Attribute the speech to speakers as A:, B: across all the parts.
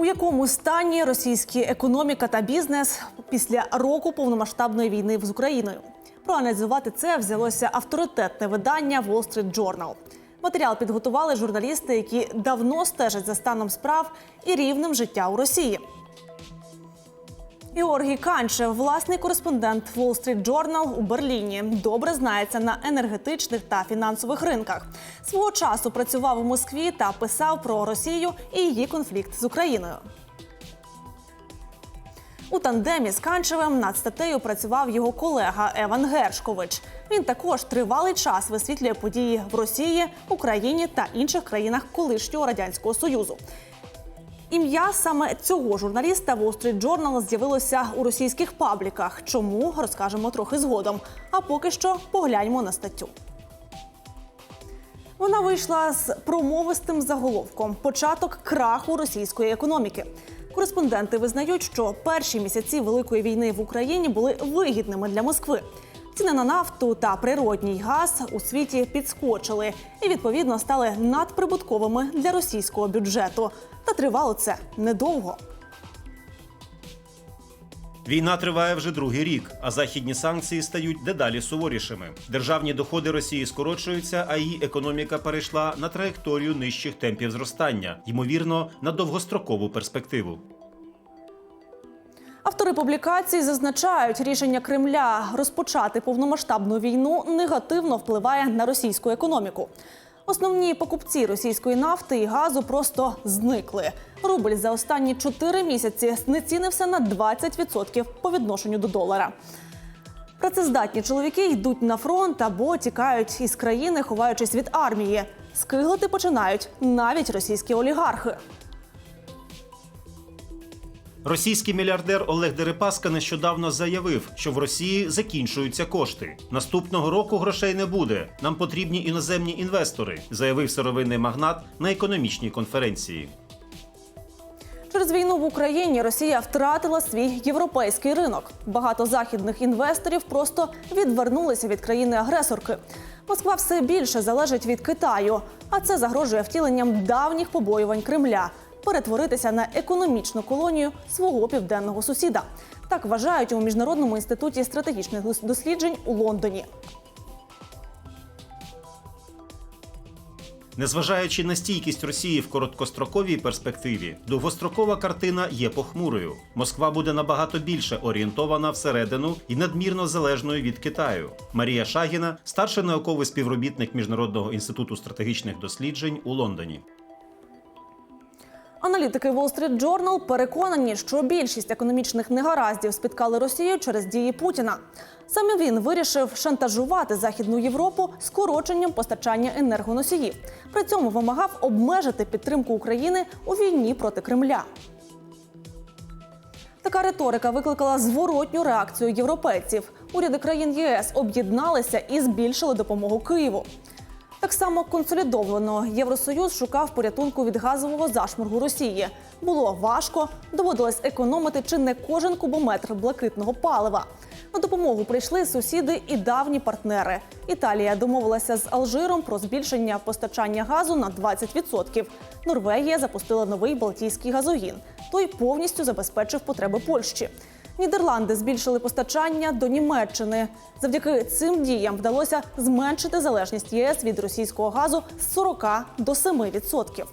A: У якому стані російські економіка та бізнес після року повномасштабної війни з Україною? Проаналізувати це взялося авторитетне видання Wall Street Journal. Матеріал підготували журналісти, які давно стежать за станом справ і рівнем життя у Росії. Георгій Канчев, власний кореспондент Wall Street Journal у Берліні, добре знається на енергетичних та фінансових ринках. Свого часу працював у Москві та писав про Росію і її конфлікт з Україною. У тандемі з Канчевим над статтею працював його колега Еван Гершкович. Він також тривалий час висвітлює події в Росії, Україні та інших країнах колишнього радянського союзу. Ім'я саме цього журналіста Wall Street Journal з'явилося у російських пабліках. Чому розкажемо трохи згодом. А поки що погляньмо на статтю. Вона вийшла з промовистим заголовком Початок краху російської економіки. Кореспонденти визнають, що перші місяці великої війни в Україні були вигідними для Москви. Ціни на нафту та природній газ у світі підскочили і відповідно стали надприбутковими для російського бюджету. Та тривало це недовго.
B: Війна триває вже другий рік, а західні санкції стають дедалі суворішими. Державні доходи Росії скорочуються, а її економіка перейшла на траєкторію нижчих темпів зростання, ймовірно, на довгострокову перспективу.
A: Автори публікації зазначають, рішення Кремля розпочати повномасштабну війну негативно впливає на російську економіку. Основні покупці російської нафти і газу просто зникли. Рубль за останні 4 місяці знецінився на 20% по відношенню до долара. Працездатні чоловіки йдуть на фронт або тікають із країни, ховаючись від армії. Скиглити починають навіть російські олігархи.
B: Російський мільярдер Олег Дерипаска нещодавно заявив, що в Росії закінчуються кошти. Наступного року грошей не буде. Нам потрібні іноземні інвестори, заявив сировинний магнат на економічній конференції.
A: Через війну в Україні Росія втратила свій європейський ринок. Багато західних інвесторів просто відвернулися від країни-агресорки. Москва все більше залежить від Китаю, а це загрожує втіленням давніх побоювань Кремля перетворитися на економічну колонію свого південного сусіда. Так вважають у міжнародному інституті стратегічних досліджень у Лондоні.
B: Незважаючи на стійкість Росії в короткостроковій перспективі, довгострокова картина є похмурою. Москва буде набагато більше орієнтована всередину і надмірно залежною від Китаю. Марія Шагіна, старший науковий співробітник Міжнародного інституту стратегічних досліджень у Лондоні.
A: Аналітики Wall Street Journal переконані, що більшість економічних негараздів спіткали Росію через дії Путіна. Саме він вирішив шантажувати Західну Європу скороченням постачання енергоносіїв. При цьому вимагав обмежити підтримку України у війні проти Кремля. Така риторика викликала зворотню реакцію європейців. Уряди країн ЄС об'єдналися і збільшили допомогу Києву. Так само консолідовано Євросоюз шукав порятунку від газового зашморгу Росії. Було важко, доводилось економити чи не кожен кубометр блакитного палива. На допомогу прийшли сусіди і давні партнери. Італія домовилася з Алжиром про збільшення постачання газу на 20%. Норвегія запустила новий Балтійський газогін. Той повністю забезпечив потреби Польщі. Нідерланди збільшили постачання до Німеччини. Завдяки цим діям вдалося зменшити залежність ЄС від російського газу з 40 до 7%.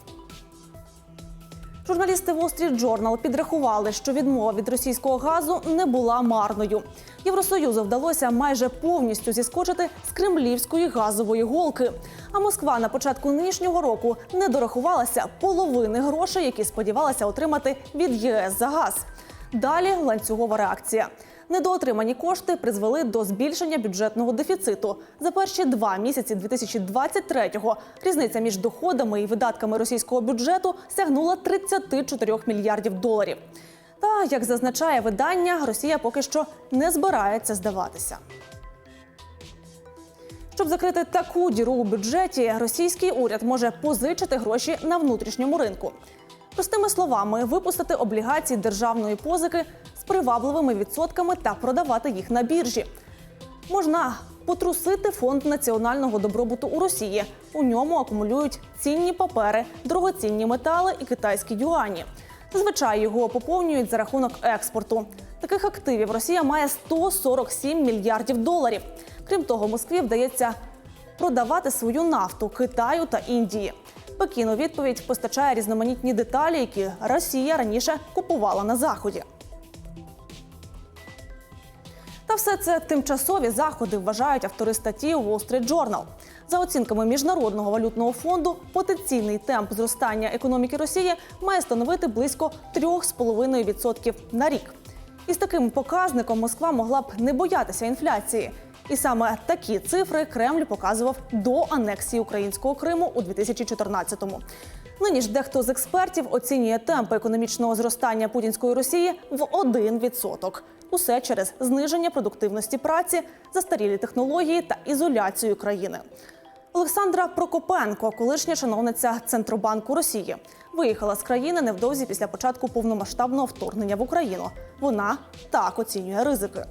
A: Журналісти Wall Street Journal підрахували, що відмова від російського газу не була марною. Євросоюзу вдалося майже повністю зіскочити з кремлівської газової голки. А Москва на початку нинішнього року не дорахувалася половини грошей, які сподівалася отримати від ЄС за газ. Далі ланцюгова реакція. Недоотримані кошти призвели до збільшення бюджетного дефіциту. За перші два місяці 2023-го різниця між доходами і видатками російського бюджету сягнула 34 мільярдів доларів. Та як зазначає видання, Росія поки що не збирається здаватися. Щоб закрити таку діру у бюджеті, російський уряд може позичити гроші на внутрішньому ринку. Простими словами, випустити облігації державної позики з привабливими відсотками та продавати їх на біржі. Можна потрусити фонд національного добробуту у Росії. У ньому акумулюють цінні папери, дорогоцінні метали і китайські юані. Зазвичай його поповнюють за рахунок експорту. Таких активів Росія має 147 мільярдів доларів. Крім того, Москві вдається продавати свою нафту Китаю та Індії. Пекін у відповідь постачає різноманітні деталі, які Росія раніше купувала на заході. Та все це тимчасові заходи вважають автори статті у Wall Street Journal. За оцінками міжнародного валютного фонду, потенційний темп зростання економіки Росії має становити близько 3,5% на рік. Із таким показником Москва могла б не боятися інфляції. І саме такі цифри Кремль показував до анексії українського Криму у 2014-му. Нині ж дехто з експертів оцінює темпи економічного зростання путінської Росії в 1%. Усе через зниження продуктивності праці, застарілі технології та ізоляцію країни. Олександра Прокопенко, колишня чиновниця Центробанку Росії, виїхала з країни невдовзі після початку повномасштабного вторгнення в Україну. Вона так оцінює ризики.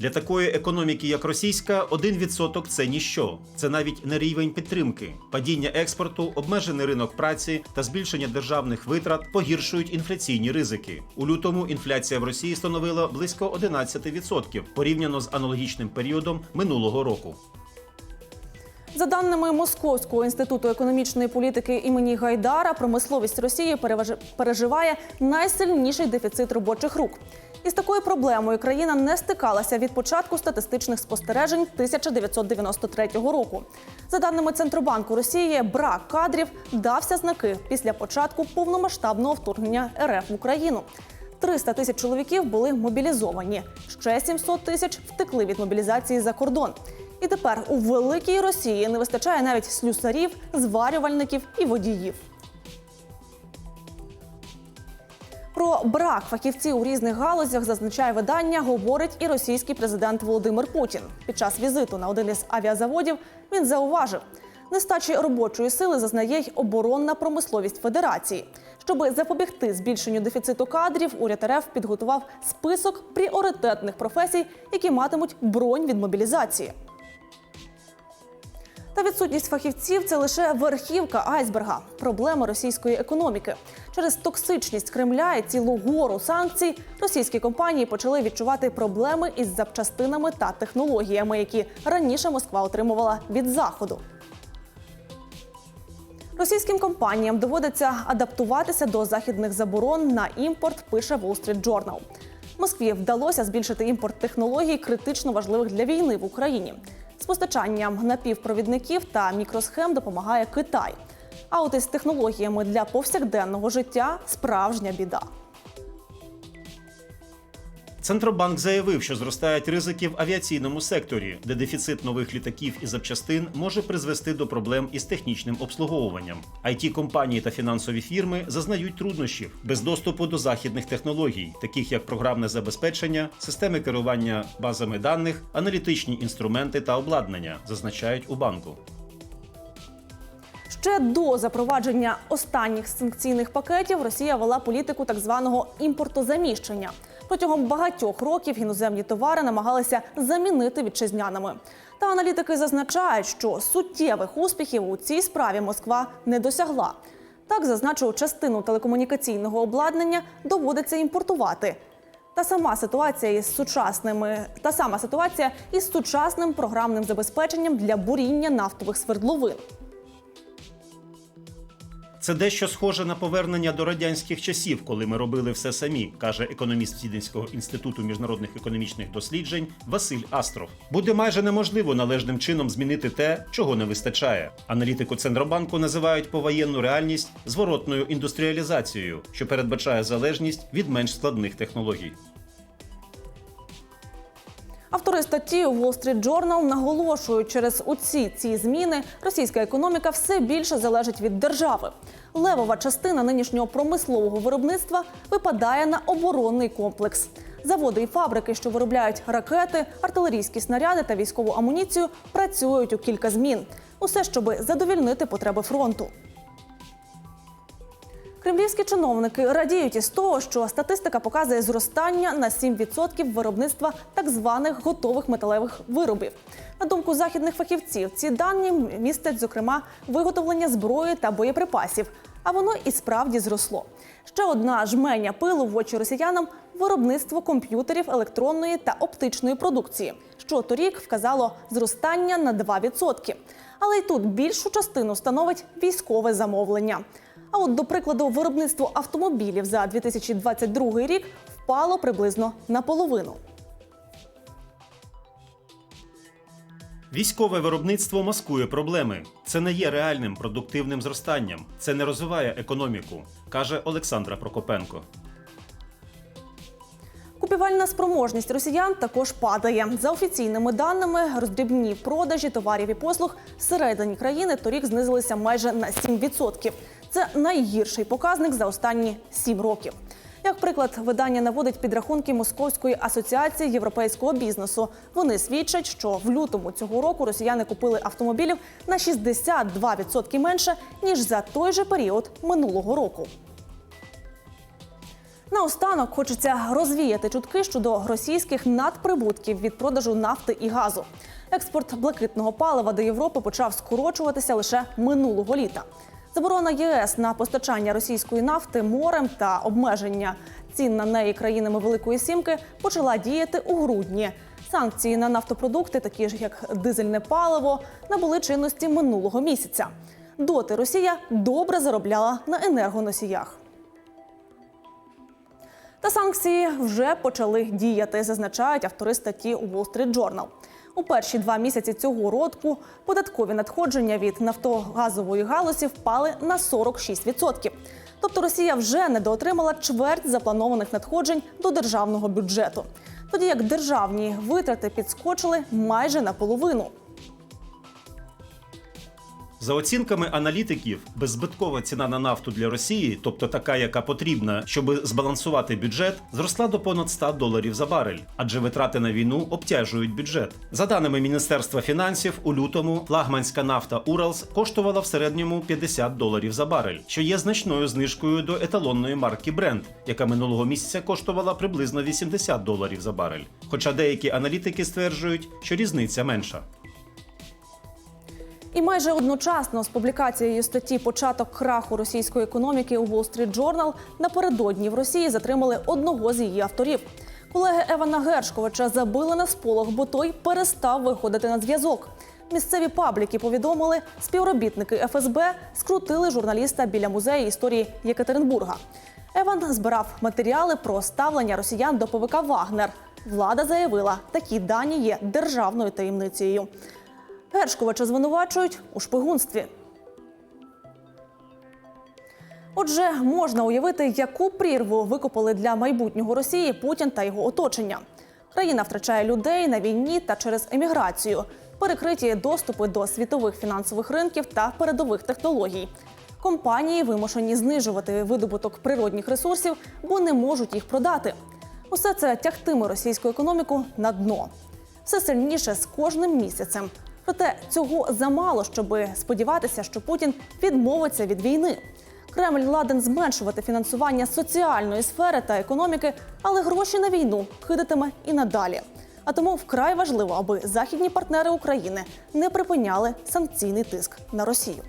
B: Для такої економіки, як російська, 1% – це ніщо. Це навіть не рівень підтримки. Падіння експорту, обмежений ринок праці та збільшення державних витрат погіршують інфляційні ризики. У лютому інфляція в Росії становила близько 11% порівняно з аналогічним періодом минулого року.
A: За даними Московського інституту економічної політики імені Гайдара, промисловість Росії переживає найсильніший дефіцит робочих рук. Із такою проблемою країна не стикалася від початку статистичних спостережень 1993 року. За даними Центробанку Росії, брак кадрів дався знаки після початку повномасштабного вторгнення РФ в Україну. 300 тисяч чоловіків були мобілізовані. Ще 700 тисяч втекли від мобілізації за кордон. І тепер у великій Росії не вистачає навіть слюсарів, зварювальників і водіїв. Про брак фахівців у різних галузях зазначає видання, говорить і російський президент Володимир Путін. Під час візиту на один із авіазаводів він зауважив, нестачі робочої сили зазнає й оборонна промисловість Федерації. Щоби запобігти збільшенню дефіциту кадрів, уряд РФ підготував список пріоритетних професій, які матимуть бронь від мобілізації. Та відсутність фахівців це лише верхівка айсберга проблеми російської економіки. Через токсичність Кремля і цілу гору санкцій російські компанії почали відчувати проблеми із запчастинами та технологіями, які раніше Москва отримувала від заходу. Російським компаніям доводиться адаптуватися до західних заборон на імпорт, пише Wall Street Journal. Москві вдалося збільшити імпорт технологій, критично важливих для війни в Україні. З постачанням напівпровідників та мікросхем допомагає Китай. А от із технологіями для повсякденного життя справжня біда.
B: Центробанк заявив, що зростають ризики в авіаційному секторі, де дефіцит нових літаків і запчастин може призвести до проблем із технічним обслуговуванням. it компанії та фінансові фірми зазнають труднощів без доступу до західних технологій, таких як програмне забезпечення, системи керування базами даних, аналітичні інструменти та обладнання, зазначають у банку.
A: Ще до запровадження останніх санкційних пакетів Росія вела політику так званого імпортозаміщення. Протягом багатьох років іноземні товари намагалися замінити вітчизняними. Та аналітики зазначають, що суттєвих успіхів у цій справі Москва не досягла. Так зазначу, частину телекомунікаційного обладнання доводиться імпортувати. Та сама ситуація із сучасними та сама ситуація із сучасним програмним забезпеченням для буріння нафтових свердловин.
B: Це дещо схоже на повернення до радянських часів, коли ми робили все самі, каже економіст Віденського інституту міжнародних економічних досліджень Василь Астров. Буде майже неможливо належним чином змінити те, чого не вистачає. Аналітику Центробанку називають повоєнну реальність зворотною індустріалізацією, що передбачає залежність від менш складних технологій.
A: Автори статті Wall Street Journal наголошують, через оці ці зміни російська економіка все більше залежить від держави. Левова частина нинішнього промислового виробництва випадає на оборонний комплекс. Заводи і фабрики, що виробляють ракети, артилерійські снаряди та військову амуніцію, працюють у кілька змін. Усе, щоби задовільнити потреби фронту. Кремлівські чиновники радіють із того, що статистика показує зростання на 7% виробництва так званих готових металевих виробів. На думку західних фахівців, ці дані містять зокрема виготовлення зброї та боєприпасів. А воно і справді зросло. Ще одна жменя пилу в очі росіянам виробництво комп'ютерів електронної та оптичної продукції, що торік вказало зростання на 2%. Але й тут більшу частину становить військове замовлення. А от, до прикладу, виробництво автомобілів за 2022 рік впало приблизно наполовину.
B: Військове виробництво маскує проблеми. Це не є реальним продуктивним зростанням. Це не розвиває економіку, каже Олександра Прокопенко.
A: Купівельна спроможність росіян також падає. За офіційними даними, роздрібні продажі товарів і послуг всередині країни торік знизилися майже на 7%. Це найгірший показник за останні 7 років. Як приклад, видання наводить підрахунки Московської асоціації європейського бізнесу. Вони свідчать, що в лютому цього року росіяни купили автомобілів на 62% менше ніж за той же період минулого року. Наостанок хочеться розвіяти чутки щодо російських надприбутків від продажу нафти і газу. Експорт блакитного палива до Європи почав скорочуватися лише минулого літа. Заборона ЄС на постачання російської нафти морем та обмеження цін на неї країнами Великої Сімки почала діяти у грудні. Санкції на нафтопродукти, такі ж як дизельне паливо, набули чинності минулого місяця. Доти Росія добре заробляла на енергоносіях. Та санкції вже почали діяти, зазначають автори статті у Wall Street Journal. У перші два місяці цього року податкові надходження від нафтогазової галузі впали на 46%. Тобто Росія вже недоотримала чверть запланованих надходжень до державного бюджету, тоді як державні витрати підскочили майже наполовину.
B: За оцінками аналітиків, беззбиткова ціна на нафту для Росії, тобто така, яка потрібна, щоб збалансувати бюджет, зросла до понад 100 доларів за барель, адже витрати на війну обтяжують бюджет. За даними Міністерства фінансів, у лютому флагманська нафта Уралс коштувала в середньому 50 доларів за барель, що є значною знижкою до еталонної марки Brent, яка минулого місяця коштувала приблизно 80 доларів за барель. Хоча деякі аналітики стверджують, що різниця менша.
A: І майже одночасно з публікацією статті Початок краху російської економіки у Wall Street Journal напередодні в Росії затримали одного з її авторів. Колеги Евана Гершковича забили на сполох, бо той перестав виходити на зв'язок. Місцеві пабліки повідомили, співробітники ФСБ скрутили журналіста біля музею історії Єкатеринбурга. Еван збирав матеріали про ставлення росіян до ПВК Вагнер. Влада заявила, такі дані є державною таємницею. Гершковича звинувачують у шпигунстві. Отже, можна уявити, яку прірву викопали для майбутнього Росії Путін та його оточення. Країна втрачає людей на війні та через еміграцію, перекриті доступи до світових фінансових ринків та передових технологій. Компанії вимушені знижувати видобуток природних ресурсів, бо не можуть їх продати. Усе це тягтиме російську економіку на дно. Все сильніше з кожним місяцем. Проте цього замало, щоб сподіватися, що Путін відмовиться від війни. Кремль ладен зменшувати фінансування соціальної сфери та економіки, але гроші на війну кидатиме і надалі. А тому вкрай важливо, аби західні партнери України не припиняли санкційний тиск на Росію.